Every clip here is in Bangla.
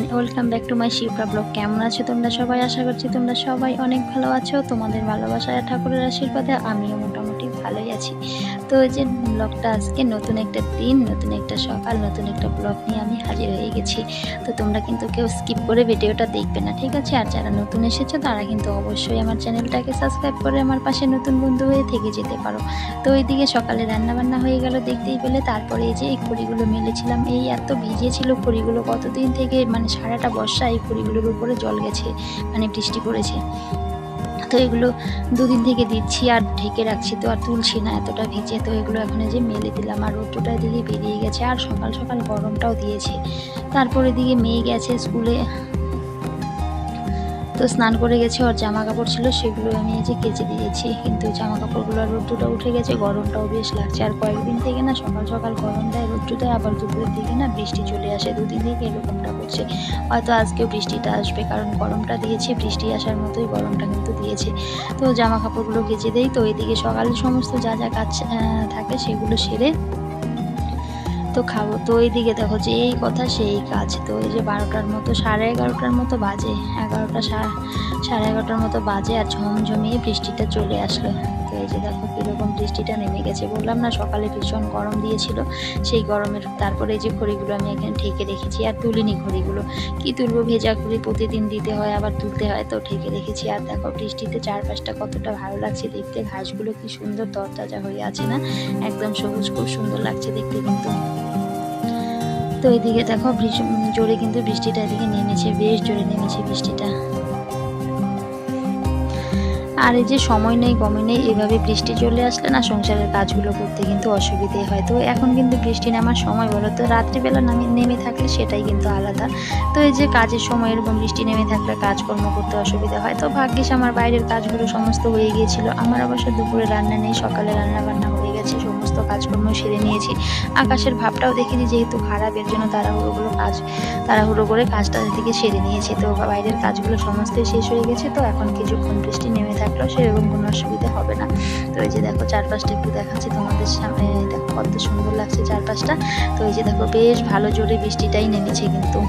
Everyone welcome back to my Shipra blog. কেমন আছো তোমরা সবাই? আশা করছি তোমরা সবাই অনেক ভালো আছো। তোমাদের ভালোবাসায় ঠাকুরের আশীর্বাদে আমিও মোটামুটি ভালোই আছি। তো যে ব্লগটা আজকে নতুন একটা দিন, নতুন একটা সকাল, নতুন একটা ব্লগ নিয়ে আমি হাজির হয়ে গেছি। তো তোমরা কিন্তু কেউ স্কিপ করে ভিডিওটা দেখবে না, ঠিক আছে? আর যারা নতুন এসেছ, তারা কিন্তু অবশ্যই আমার চ্যানেলটাকে সাবস্ক্রাইব করে আমার পাশে নতুন বন্ধু হয়ে থেকে যেতে পারো। তো ওইদিকে সকালে রান্না বান্না হয়ে গেল দেখতেই পেলে, তারপরে এই যে এই খড়িগুলো মেলেছিলাম। এই এত ভিজেছিল খড়িগুলো কতদিন থেকে মানে সারাটা বর্ষা এই খড়িগুলোর উপরে জল গেছে মানে বৃষ্টি পড়েছে। তো এগুলো দুদিন থেকে দিচ্ছি আর ঢেকে রাখছি তো আর তুলছি না এতটা ভিজে। তো এগুলো এখন যে মেলে দিলাম আর রোদ্রটা দিকে বেরিয়ে গেছে আর সকাল সকাল গরমটাও দিয়েছে। তারপরে দিকে মেয়ে গেছে স্কুলে। তো স্নান করে গেছে, ওর জামা কাপড় ছিল, সেগুলো আমি এই যে কেচে দিয়েছি। কিন্তু জামা কাপড়গুলো রোদ্রুটা উঠে গেছে, গরমটাও বেশ লাগছে। আর কয়েকদিন থেকে না সকাল সকাল গরম দেয় রোদ্রু দেয় আবার দুপুরের দিকে না বৃষ্টি চলে আসে। দুদিন থেকে এরকমটা করছে হয়তো আজকেও বৃষ্টিটা আসবে, কারণ গরমটা দিয়েছে, বৃষ্টি আসার মতোই গরমটা কিন্তু দিয়েছে। তো জামা কাপড়গুলো কেচে দেই। তো এদিকে সকালে সমস্ত যা যা কাজ থাকে সেগুলো সেরে তো খাব। তো এইদিকে দেখো যে এই কথা সেই কাজ। তো ওই যে বারোটার মতো, সাড়ে এগারোটার মতো বাজে। এগারোটা সাড়ে এগারোটার মতো বাজে আর ঝমঝমিয়ে বৃষ্টিটা চলে আসলো। যে দেখো কীরকম বৃষ্টিটা নেমে গেছে, বললাম না সকালে ভীষণ গরম দিয়েছিল, সেই গরমের তারপরে এই যে খড়িগুলো আমি এখানে ঠেকে রেখেছি, আর তুলিনি খড়িগুলো। কি তুলবো, ভেজা খড়ি প্রতিদিন দিতে হয়, আবার তুলতে হয়, তো ঠেকে রেখেছি। আর দেখো বৃষ্টিতে চারপাশটা কতটা ভালো লাগছে দেখতে, ঘাসগুলো কি সুন্দর তরতাজা হয়ে আছে না? একদম সবুজ, খুব সুন্দর লাগছে দেখতে কিন্তু। তো এদিকে দেখো ভীষণ জোরে কিন্তু বৃষ্টিটা এদিকে নেমেছে, বেশ জোরে নেমেছে বৃষ্টিটা। আর এই যে সময় নেই গমে নেই, এভাবে বৃষ্টি চলে আসলে না সংসারের কাজগুলো করতে কিন্তু অসুবিধে হয়। তো এখন কিন্তু বৃষ্টি নামার সময় বলো তো, রাত্রিবেলা নামে, নেমে থাকলে সেটাই কিন্তু আলাদা। তো এই যে কাজের সময় এরকম বৃষ্টি নেমে থাকলে কাজকর্ম করতে অসুবিধা হয়। তো ভাগ্যিস আমার বাইরের কাজগুলো সমস্ত হয়ে গিয়েছিল। আমার অবশ্য দুপুরে রান্না নেই, সকালে রান্না বান্না গেছে সমস্ত কাজকর্ম সেরে নিয়েছি। আকাশের ভাবটাও দেখেছি যেহেতু খারাপ, এর জন্য তাড়াহুড়োগুলো কাজ, তাড়াহুড়ো করে কাজটা থেকে সেরে নিয়েছি। তো বাইরের কাজগুলো সমস্তই শেষ হয়ে গেছে, তো এখন কিছুক্ষণ বৃষ্টি নেমে থাকলেও সেরকম কোনো অসুবিধা হবে না। তো এই যে দেখো, চারপাশটা একটু দেখাচ্ছি তোমাদের সামনে। দেখো, কত সুন্দর লাগছে চারপাশটা। তো এই যে দেখো, বেশ ভালো জোরে বৃষ্টিটাই নেমেছে কিন্তু।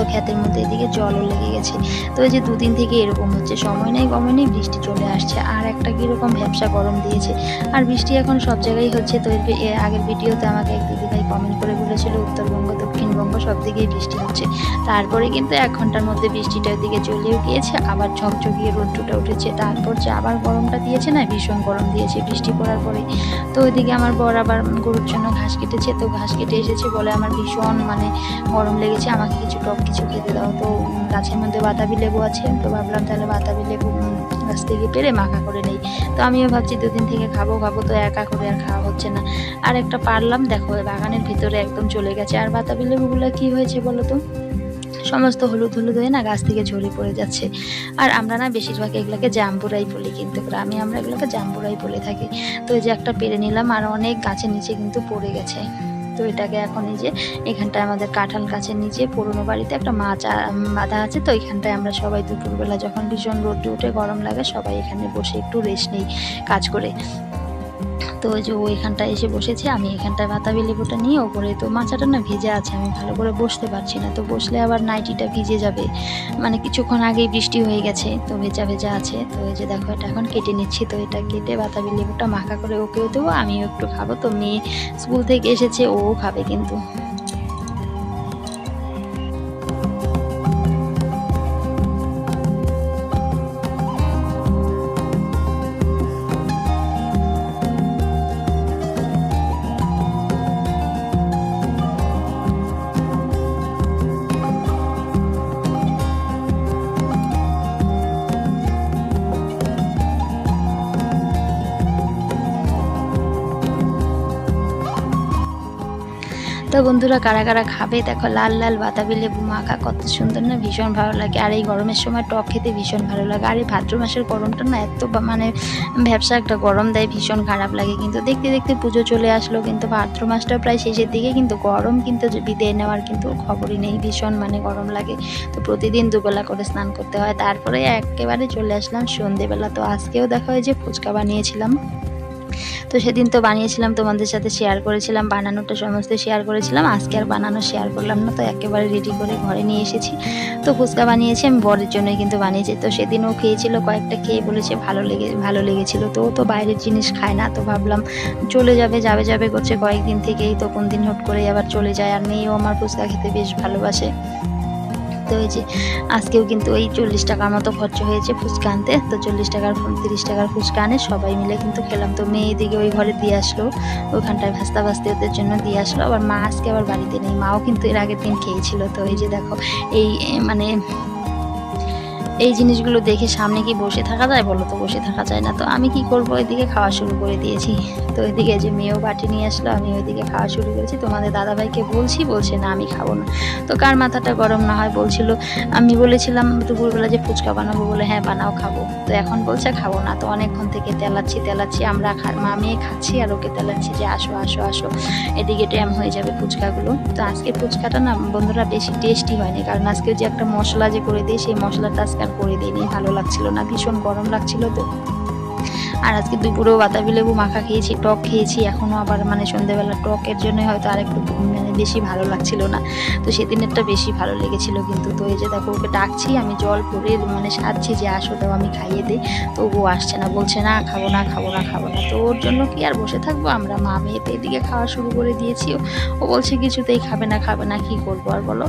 তো ক্ষেতের মধ্যে এদিকে জলও লেগে গেছে। তো এই যে দুদিন থেকে এরকম হচ্ছে, সময় নেই কমে নেই, বৃষ্টি চলে আসছে। আর একটা কীরকম ব্যবসা গরম দিয়েছে। আর বৃষ্টি এখন সব জায়গায় হচ্ছে। তো আগের ভিডিওতে আমাকে এক দিদিভাই কমেন্ট করে বলেছিল, উত্তরবঙ্গ, দক্ষিণবঙ্গ সব দিকেই বৃষ্টি হচ্ছে। তারপরে কিন্তু এক ঘণ্টার মধ্যে বৃষ্টিটা ওদিকে চলেও গিয়েছে। আবার ঝকঝকিয়ে রোদ্রুটা উঠেছে। তারপর যে আবার গরমটা দিয়েছে না, ভীষণ গরম দিয়েছে বৃষ্টি পড়ার পরে। তো ওইদিকে আমার বর আবার গরুর জন্য ঘাস কেটেছে। তো ঘাস কেটে এসেছে বলে আমার ভীষণ মানে গরম লেগেছে। আমাকে কিছু টক কিছু খেতে দাও। তো গাছের মধ্যে বাতাবি লেবু আছে, তো ভাবলাম তাহলে বাতাবি লেবু গাছ থেকে পেরে মাখা করে নেই। তো আমিও ভাবছি দুদিন থেকে খাব খাব তো একা করে আর খাওয়া হচ্ছে না। আর একটা পারলাম, দেখো বাগানের ভিতরে একদম চলে গেছে। আর বাতাবি লেবুগুলো কি হয়েছে বলো তো? সমস্ত হলুদ হলুদ হয়ে না গাছ থেকে ঝরে পড়ে যাচ্ছে। আর আমরা না বেশিরভাগ এগুলোকে জাম্বুরাই বলি কিন্তু গ্রামে আমরা এগুলোকে জাম্বুরাই বলে থাকি। তো এই যে একটা পেরে নিলাম, আর অনেক গাছের নিচে কিন্তু পড়ে গেছে। তো এটাকে এখন এই যে এখানটায় আমাদের কাঁঠাল গাছের নিচে পুরোনো বাড়িতে একটা মাছ বাঁধা আছে, তো এখানটায় আমরা সবাই দুপুরবেলা যখন ভীষণ রোদ্রে উঠে গরম লাগে সবাই এখানে বসে একটু রেস্ট নেই কাজ করে। তো ওই যে ও এখানটায় এসে বসেছে, আমি এখানটায় বাতাবি লেবুটা নিয়ে ওপরে তো মাচাটা না ভিজে আছে, আমি ভালো করে বসতে পারছি না। তো বসলে আবার নাইটিটা ভিজে যাবে মানে কিছুক্ষণ আগেই বৃষ্টি হয়ে গেছে, তো ভেজা ভেজা আছে। তো এই যে দেখো এটা এখন কেটে নিচ্ছি, তো এটা কেটে বাতাবি লেবুটা মাখা করে ওকেও দেবো, আমিও একটু খাব। তো মেয়ে স্কুল থেকে এসেছে, ও খাবে কিন্তু। বন্ধুরা কারা কারা খাবে? দেখো লাল লাল বাতাবি লেবু মাখা কত সুন্দর না? ভীষণ ভালো লাগে। আর এই গরমের সময় টক খেতে ভীষণ ভালো লাগে। আর এই ভাদ্র মাসের গরমটা না এত মানে ব্যবসা একটা গরম দেয়, ভীষণ খারাপ লাগে কিন্তু। দেখতে দেখতে পুজো চলে আসলো কিন্তু ভাদ্র মাসটা প্রায় শেষের দিকে কিন্তু গরম কিন্তু বিদায় নেওয়ার কিন্তু খবরই নেই। ভীষণ মানে গরম লাগে। তো প্রতিদিন দুবেলা করে স্নান করতে হয়। তারপরে একেবারে চলে আসলাম সন্ধেবেলা। তো আজকেও দেখা হয় যে ফুচকা বানিয়েছিলাম। তো সেদিন তো বানিয়েছিলাম, তোমাদের সাথে শেয়ার করেছিলাম, বানানোটা সমস্ত শেয়ার করেছিলাম। আজকে আর বানানো শেয়ার করলাম না, তো একেবারে রেডি করে ঘরে নিয়ে এসেছি। তো ফুচকা বানিয়েছি, আমি বরের জন্যই কিন্তু বানিয়েছি। তো সেদিন ও খেয়েছিল, কয়েকটা খেয়ে বলেছে ভালো লেগে, ভালো লেগেছিল। তো ও তো বাইরের জিনিস খায় না, তো ভাবলাম চলে যাবে যাবে যাবে করছে কয়েকদিন থেকেই। তো কোন দিন হুট করে আবার চলে যায়। আর মেয়েও আমার ফুচকা খেতে বেশ ভালোবাসে। তো যে আজকেও কিন্তু ওই চল্লিশ টাকার মতো খরচ হয়েছে ফুচকা আনতে। তো চল্লিশ টাকার তিরিশ টাকার ফুচকা আনে, সবাই মিলে কিন্তু খেলাম। তো মেয়ে দিকে ওই ঘরে দিয়ে আসলো। ওখানটায় ভাস্তা ভাস্তে ওদের জন্য দিয়ে আসলো। আবার মা আজকে আবার বাড়িতে নেই। মাও কিন্তু এর আগের দিন খেয়েছিল। তো এই যে দেখো, এই মানে এই জিনিসগুলো দেখে সামনে কি বসে থাকা যায়? বলো তো, বসে থাকা যায় না তো। আমি কি করব? এদিকে খাওয়া শুরু করে দিয়েছি। তো এদিকে যে মেয়েও বাটি নিয়ে আসলো আমি ওইদিকে খাওয়া শুরু করেছি। তোমাদের দাদাভাইকে বলছি, বলছে, না, আমি খাব না। তো কার মাথাটা গরম না হয় বলছিল, আমি বলেছিলাম, দুপুরবেলা যে ফুচকা বানাবো? বলে হ্যাঁ বানাও, খাব। তো এখন বলছে, খাব না। তো অনেকক্ষণ থেকে তেলাচ্ছি তেলাচ্ছি, আমরা মা, মেয়ে খাচ্ছি আর ওকে তেলাচ্ছি যে, আসো আসো আসো। এদিকে ট্যাম হয়ে যাবে ফুচকাগুলো। তো আজকে ফুচকাটা না, বন্ধুরা, বেশি টেস্টি হয়নি। কারণ আজকে যে একটা মশলা যে করে দিই, সেই মশলাটা আজকে আর করে দিইনি, ভালো লাগছিল না, ভীষণ গরম লাগছিল তো। আর আজকে দুপুরেও বাতাবি লেবু মাখা খেয়েছি, টক খেয়েছি এখনও আবার মানে সন্ধ্যেবেলা টকের জন্য হয়তো আর একটু মানে বেশি ভালো লাগছিল না। তো সেদিনেরটা বেশি ভালো লেগেছিল কিন্তু, তো এই যে দেখো ওকে ডাকছি, আমি জল ভরে মানে সাজছি যে আসো দাও, আমি খাইয়ে দিই। তো ও আসছে না, বলছে না, খাব না খাব না খাব না। তো ওর জন্য কি আর বসে থাকব? আমরা মা মেয়ে তো এদিকে খাওয়া শুরু করে দিয়েছি। ও বলছে কিছুতেই খাবে না খাবে না, কি করব আর বলো?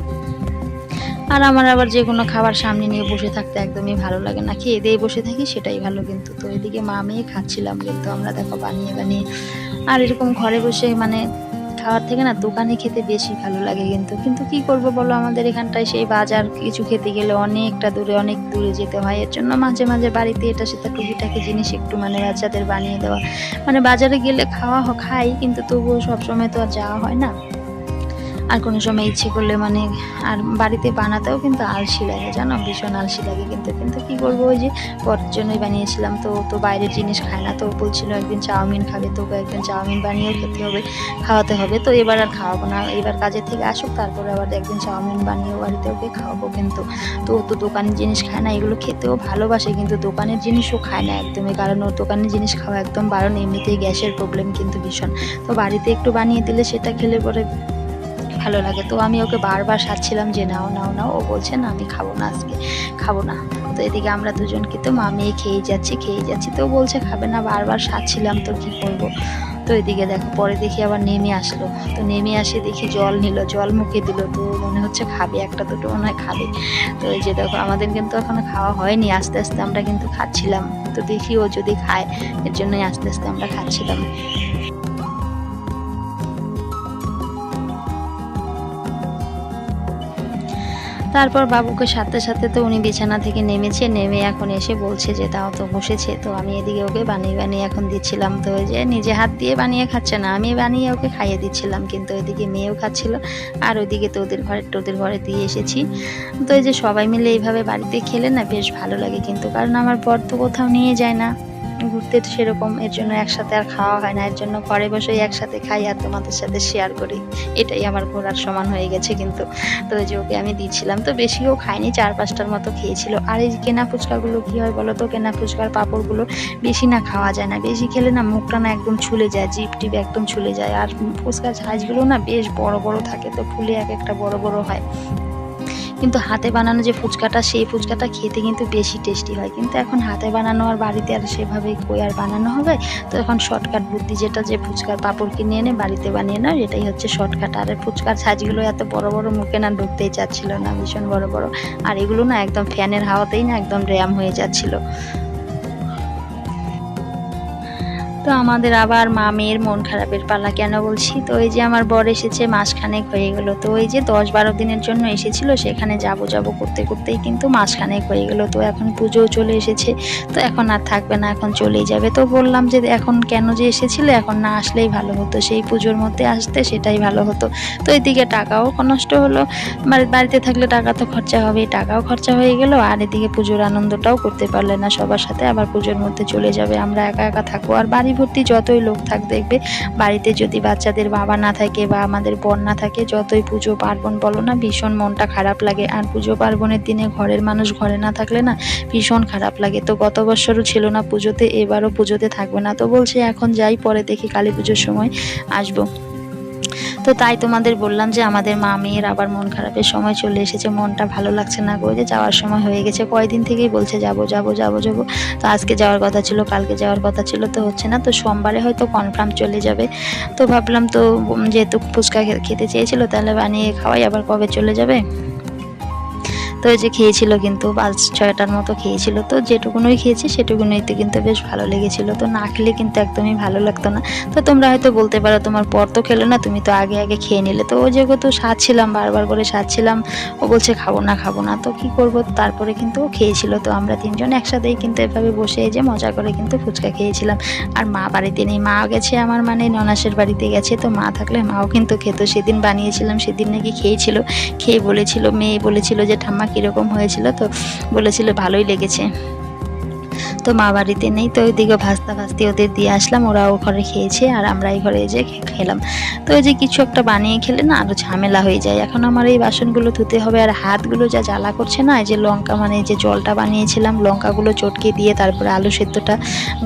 আর আমার আবার যে কোনো খাবার সামনে নিয়ে বসে থাকতে একদমই ভালো লাগে না। খেয়ে দিয়ে বসে থাকি সেটাই ভালো কিন্তু তো এদিকে মা মেয়ে খাচ্ছিলাম কিন্তু আমরা দেখো বানিয়ে বানিয়ে। আর এরকম ঘরে বসে মানে খাওয়ার থেকে না দোকানে খেতে বেশি ভালো লাগে কিন্তু। কিন্তু কি করব বলো আমাদের এখানটায় সেই বাজার কিছু খেতে গেলে অনেকটা দূরে, অনেক দূরে যেতে হয়। এর জন্য মাঝে মাঝে বাড়িতে এটা, সেটা টুকিটাকি জিনিস একটু মানে বাচ্চাদের বানিয়ে দেওয়া। মানে বাজারে গেলে খাওয়া খাই কিন্তু তবুও সবসময় তো আর যাওয়া হয় না। আর কোনো সময় ইচ্ছে করলে মানে আর বাড়িতে বানাতেও কিন্তু আলসি লাগে, জানো? ভীষণ আলসি লাগে কিন্তু। কিন্তু কি করব ওই যে পরের জন্যই বানিয়েছিলাম তো তো বাইরের জিনিস খায় না তো বলছিল একদিন চাউমিন খাবে তো ওকে একদিন চাউমিন বানিয়েও খেতে হবে, খাওয়াতে হবে। তো এবার আর খাওয়াবো না। এবার কাজের থেকে আসুক, তারপরে আবার একদিন চাউমিন বানিয়েও বাড়িতে ওকে খাওয়াবো কিন্তু। তো তো দোকানের জিনিস খায় না, এগুলো খেতেও ভালোবাসে কিন্তু। দোকানের জিনিসও খায় না একদমই, কারণ ওর দোকানের জিনিস খাওয়া একদম বারণ। এমনিতেই গ্যাসের প্রবলেম কিন্তু ভীষণ। তো বাড়িতে একটু বানিয়ে দিলে সেটা খেলে পরে ভালো লাগে। তো আমি ওকে বারবার সাজছিলাম যে, নাও নাও নাও। ও বলছে, না, আমি খাব না আজকে, খাব না। তো এদিকে আমরা দুজন কিন্তু মা মেয়ে খেয়ে যাচ্ছি খেয়ে যাচ্ছি। তো বলছে, খাবে না, বারবার সাজছিলাম, তো কি করব? তো এদিকে দেখো, পরে দেখি আবার নেমে আসলো। তো নেমে আসে দেখি জল নিল, জল মুখে দিল। তো মনে হচ্ছে খাবে, একটা দুটো মনে হয় খাবে। তো এই যে দেখো, আমাদের কিন্তু এখনও খাওয়া হয়নি, আস্তে আস্তে আমরা কিন্তু খাচ্ছিলাম। তো দেখি ও যদি খায়, এর জন্যই আস্তে আস্তে আমরা খাচ্ছিলাম। তারপর বাবুকে সাথে সাথে তো উনি বিছানা থেকে নেমেছে, নেমে এখন এসে বলছে যে তাও তো বসেছে। তো আমি এদিকে ওকে বানিয়ে বানিয়ে এখন দিচ্ছিলাম। তো ওই যে নিজে হাত দিয়ে বানিয়ে খাচ্ছে না, আমি বানিয়ে ওকে খাইয়ে দিচ্ছিলাম। কিন্তু ওইদিকে মেয়েও খাচ্ছিল আর ওইদিকে তো ওদের ঘরে, তোদের ঘরে দিয়ে এসেছি। তো এই যে সবাই মিলে এইভাবে বাড়িতে খেলে না বেশ ভালো লাগে কিন্তু, কারণ আমার বর তো কোথাও নিয়ে যায় না। ঘুরতে তো সেরকম এর জন্য একসাথে আর খাওয়া হয় না, এর জন্য ঘরে বসেই একসাথে খাই আর তোমাদের সাথে শেয়ার করি। এটাই আমার ঘোরার সমান হয়ে গেছে কিন্তু। তো যে ওকে আমি দিচ্ছিলাম তো বেশিও খাইনি চার পাঁচটার মতো খেয়েছিল। আর এই কেনা ফুচকাগুলো কী হয় বলো তো, কেনা ফুচকার পাঁপড়গুলো বেশি না খাওয়া যায় না। বেশি খেলে না মুখটা না একদম ছুলে যায় জিপ টিপ একদম ছুলে যায়। আর ফুচকার সাইজগুলো না বেশ বড় বড় থাকে, তো ফুলে এক একটা বড় বড় হয়। কিন্তু হাতে বানানো যে ফুচকাটা, সেই ফুচকাটা খেতে কিন্তু বেশি টেস্টি হয়। কিন্তু এখন হাতে বানানো আর বাড়িতে আর সেভাবে কই আর বানানো হবে? তো এখন শর্টকাট বুদ্ধি যেটা যে ফুচকার পাপড়কে কিনে এনে বাড়িতে বানিয়ে নাও, এটাই হচ্ছে শর্টকাট আর ফুচকার সাইজগুলো এত বড় বড় মুখে না ঢুকতেই চাচ্ছিল না, ভীষণ বড় বড়। আর এগুলো না একদম ফ্যানের হাওয়াতেই না একদম র্যাম হয়ে যাচ্ছিল। তো আমাদের আবার মা মেয়ের মন খারাপের পালা কেন বলছি? তো এই যে আমার বর এসেছে, মাসখানেক হয়ে গেল। তো ওই যে দশ বারো দিনের জন্য এসেছিল, সেখানে যাব যাব করতে করতেই কিন্তু মাসখানেক হয়ে গেল। তো এখন পুজোও চলে এসেছে, তো এখন আর থাকবে না, এখন চলেই যাবে। তো বললাম যে এখন কেন যে এসেছিল, এখন না আসলেই ভালো হতো। সেই পুজোর মধ্যে আসতে সেটাই ভালো হতো। তো এদিকে টাকাও নষ্ট হলো। বাড়ি- বাড়িতে থাকলে টাকা তো খরচা হবে টাকাও খরচা হয়ে গেল। আর এদিকে পুজোর আনন্দটাও করতে পারলে না সবার সাথে, আবার পুজোর মধ্যে চলে যাবে। আমরা একা একা থাকব, আর বাড়ি বাড়ি ভর্তি যতই লোক থাক দেখবে, বাড়িতে যদি বাচ্চাদের বাবা না থাকে বা আমাদের বোন না থাকে, যতই পুজো পার্বণ বলো না, ভীষণ মনটা খারাপ লাগে। আর পুজো পার্বণের দিনে ঘরের মানুষ ঘরে না থাকলে না ভীষণ খারাপ লাগে। তো গত বছরও ছিল না পুজোতে, এবারও পুজোতে থাকবে না। তো বলছি এখন যাই, পরে দেখি কালী পুজোর সময় আসব। তো তাই তোমাদের বললাম যে আমাদের মা মেয়ের আবার মন খারাপের সময় চলে এসেছে। মনটা ভালো লাগছে না করে যাওয়ার সময় হয়ে গেছে। কয়দিন থেকেই বলছে, যাব যাব যাব যাব। তো আজকে যাওয়ার কথা ছিল, কালকে যাওয়ার কথা ছিল, তো হচ্ছে না। তো সোমবারে হয়তো কনফার্ম চলে যাবে। তো ভাবলাম তো যেহেতু ফুচকা খেতে চেয়েছিল, তাহলে বানিয়ে খাওয়াই। আবার কবে চলে যাবে? তো ওই যে খেয়েছিল কিন্তু, পাঁচ ছয়টার মতো খেয়েছিল। তো যেটুকুনই খেয়েছি, সেটুকুনইতে কিন্তু বেশ ভালো লেগেছিল। তো না খেলে কিন্তু একদমই ভালো লাগতো না। তো তোমরা হয়তো বলতে পারো, তোমার পর তো খেলো না, তুমি তো আগে আগে খেয়ে নিলে। তো ও যেহেতু সাজছিলাম বারবার করে সাজছিলাম ও বলছে খাব না খাব না। তো কি করব? তারপরে কিন্তু ও খেয়েছিল। তো আমরা তিনজন একসাথেই কিন্তু এভাবে বসে যে মজা করে কিন্তু ফুচকা খেয়েছিলাম। আর মা বাড়িতে নেই মা গেছে আমার মানে ননাসের বাড়িতে গেছে। তো মা থাকলে মাও কিন্তু খেত। সেদিন বানিয়েছিলাম, সেদিন নাকি খেয়েছিল। খেয়ে বলেছিল, মেয়ে বলেছিল যে, ঠাম্মা কীরকম হয়েছিল তো বলেছিল ভালোই লেগেছে। তো মা বাড়িতে নেই, তো ওইদিকে ভাস্তা ভাস্তি ওদের দিয়ে আসলাম ওরা ও ঘরে খেয়েছে আর আমরা এই ঘরে যে খেলাম। তো ওই যে কিছু একটা বানিয়ে খেলে না আরও ঝামেলা হয়ে যায়। এখন আমার এই বাসনগুলো ধুতে হবে আর হাতগুলো যা জ্বালা করছে না যে লঙ্কা মানে যে জলটা বানিয়েছিলাম, লঙ্কাগুলো চটকে দিয়ে তারপরে আলু সেদ্ধটা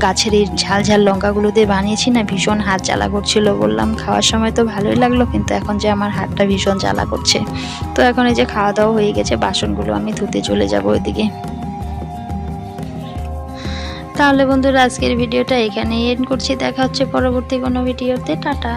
গাছের এই ঝাল ঝাল লঙ্কাগুলো দিয়ে বানিয়েছি না, ভীষণ হাত জ্বালা করছিল বললাম। খাওয়ার সময় তো ভালোই লাগল, কিন্তু এখন যে আমার হাতটা ভীষণ জ্বালা করছে। তো এখন এই যে খাওয়া দাওয়া হয়ে গেছে, বাসনগুলো আমি ধুতে চলে যাব ওইদিকে। তাহলে বন্ধুরা আজকের ভিডিওটা এখানেই এন্ড করছি। দেখা হচ্ছে পরবর্তী কোনো ভিডিওতে। টাটা।